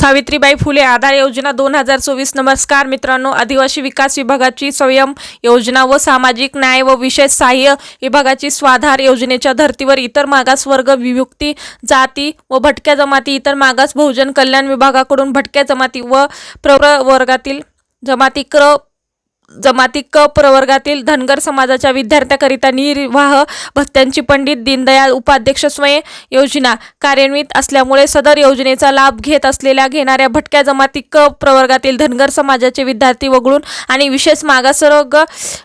सावित्रीबाई फुले आधार योजना दोन हजार चोवीस. नमस्कार मित्रांनो. आदिवासी विकास विभागाची स्वयं योजना व सामाजिक न्याय व विशेष सहाय्य विभागाची स्वाधार योजनेच्या धर्तीवर इतर मागासवर्ग विमुक्ती जाती व भटक्या जमाती इतर मागास बहुजन कल्याण विभागाकडून भटक्या जमाती व प्रवर्गातील जमाती क्र जमाती क प्रवर्गातील धनगर समाजाच्या विद्यार्थ्याकरिता निर्वाह भत्त्यांची पंडित दीनदयाळ उपाध्यक्ष स्वयं योजना कार्यान्वित असल्यामुळे सदर योजनेचा लाभ घेत असलेल्या घेणाऱ्या भटक्या जमाती क प्रवर्गातील धनगर समाजाचे विद्यार्थी वगळून आणि विशेष मागासवर्ग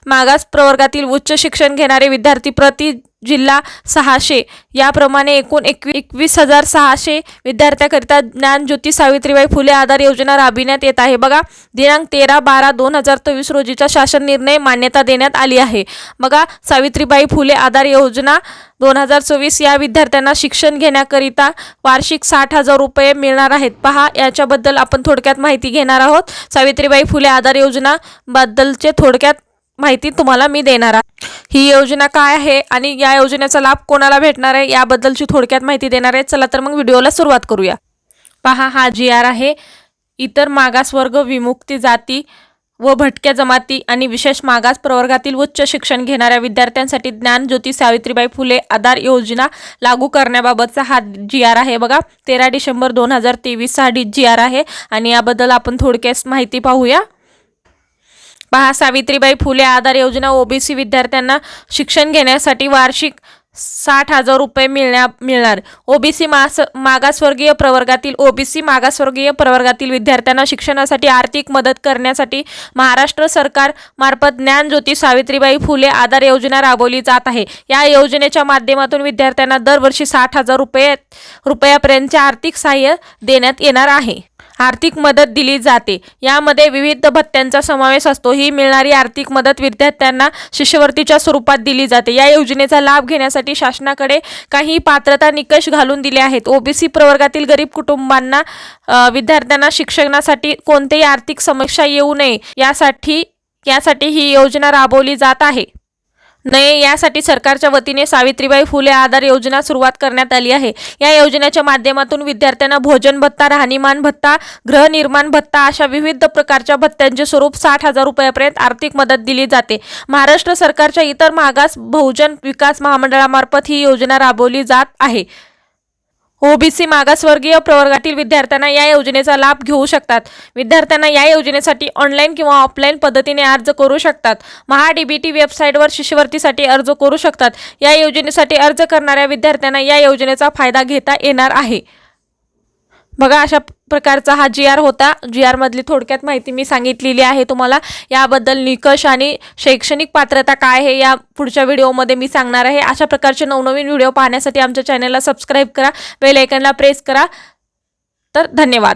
मागास प्रवर्गातील उच्च शिक्षण घेणारे विद्यार्थी प्रति जिल्हा सहाशे. याप्रमाणे एकूण एकवी एकवीस हजार सहाशे विद्यार्थ्याकरिता ज्ञानज्योती सावित्रीबाई फुले आधार योजना राबविण्यात येत आहे. बघा दिनांक तेरा बारा दोन हजार तेवीस रोजीचा शासन निर्णय मान्यता देण्यात आली आहे. बघा सावित्रीबाई फुले आधार योजना दोन हजार चोवीस या विद्यार्थ्यांना शिक्षण घेण्याकरिता वार्षिक साठ हजार रुपये मिळणार आहेत. पहा याच्याबद्दल आपण थोडक्यात माहिती घेणार आहोत. सावित्रीबाई फुले आधार योजनाबद्दलचे थोडक्यात माहिती तुम्हाला मी देणार आहे ही योजना काय आहे आणि या योजनेचा लाभ कोणाला भेटणार आहे याबद्दलची थोडक्यात माहिती देणार आहे. चला तर मग व्हिडिओला सुरुवात करूया. पहा हा जी आर आहे. इतर मागासवर्ग विमुक्ती जाती व भटक्या जमाती आणि विशेष मागास प्रवर्गातील उच्च शिक्षण घेणाऱ्या विद्यार्थ्यांसाठी ज्ञान ज्योती सावित्रीबाई फुले आधार योजना लागू करण्याबाबतचा हा जी आर आहे. बघा तेरा डिसेंबर दोन हजार तेवीस हा डी जी आर आहे आणि याबद्दल आपण थोडक्यात माहिती पाहूया. पहा सावित्रीबाई फुले आधार योजना ओबीसी विद्यार्थ्यांना शिक्षण घेण्यासाठी वार्षिक साठ हजार रुपये मिळण्या मिळणार. ओबीसी मास मागासवर्गीय प्रवर्गातील ओबीसी मागासवर्गीय प्रवर्गातील विद्यार्थ्यांना शिक्षणासाठी आर्थिक मदत करण्यासाठी महाराष्ट्र सरकार मार्फत ज्ञानज्योती सावित्रीबाई फुले आधार योजना राबवली जात आहे. या योजनेच्या माध्यमातून विद्यार्थ्यांना दरवर्षी साठ हजार रुपये रुपयापर्यंतचे आर्थिक सहाय्य देण्यात येणार आहे. आर्थिक मदत दिली जाते. यामध्ये विविध भत्त्यांचा समावेश असतो. ही मिळणारी आर्थिक मदत विद्यार्थ्यांना शिष्यवृत्तीच्या स्वरूपात दिली जाते. या योजनेचा लाभ घेण्यासाठी शासनाकडे काही पात्रता निकष घालून दिले आहेत. ओबीसी प्रवर्गातील गरीब कुटुंबांना विद्यार्थ्यांना शिक्षणासाठी कोणतेही आर्थिक समस्या येऊ नये यासाठी यासाठी ही योजना राबवली जात आहे. नये. यासाठी सरकारच्या वतीने सावित्रीबाई फुले आधार योजना सुरुवात करण्यात आली आहे. या योजनेच्या माध्यमातून विद्यार्थ्यांना भोजन भत्ता राहणीमान भत्ता गृहनिर्माण भत्ता अशा विविध प्रकारच्या भत्त्यांचे स्वरूप साठ हजार रुपयापर्यंत आर्थिक मदत दिली जाते. महाराष्ट्र सरकारच्या इतर मागास बहुजन विकास महामंडळामार्फत ही योजना राबवली जात आहे. ओबीसी मागासवर्गीय प्रवर्गातील विद्यार्थ्यांना या योजनेचा लाभ घेऊ शकतात. विद्यार्थ्यांना या योजनेसाठी ऑनलाईन किंवा ऑफलाईन पद्धतीने अर्ज करू शकतात. महाडीबीटी वेबसाईटवर शिष्यवृत्तीसाठी अर्ज करू शकतात. या योजनेसाठी अर्ज करणाऱ्या विद्यार्थ्यांना या योजनेचा फायदा घेता येणार आहे. बघा अशा प्रकारचा हा जी आर होता. जी आरमधली थोडक्यात माहिती मी सांगितलेली आहे तुम्हाला. याबद्दल निकष आणि शैक्षणिक पात्रता काय आहे या पुढच्या व्हिडिओमध्ये मी सांगणार आहे. अशा प्रकारचे नवनवीन व्हिडिओ पाहण्यासाठी आमच्या चॅनलला सबस्क्राईब करा. बेल आयकनला प्रेस करा. तर धन्यवाद.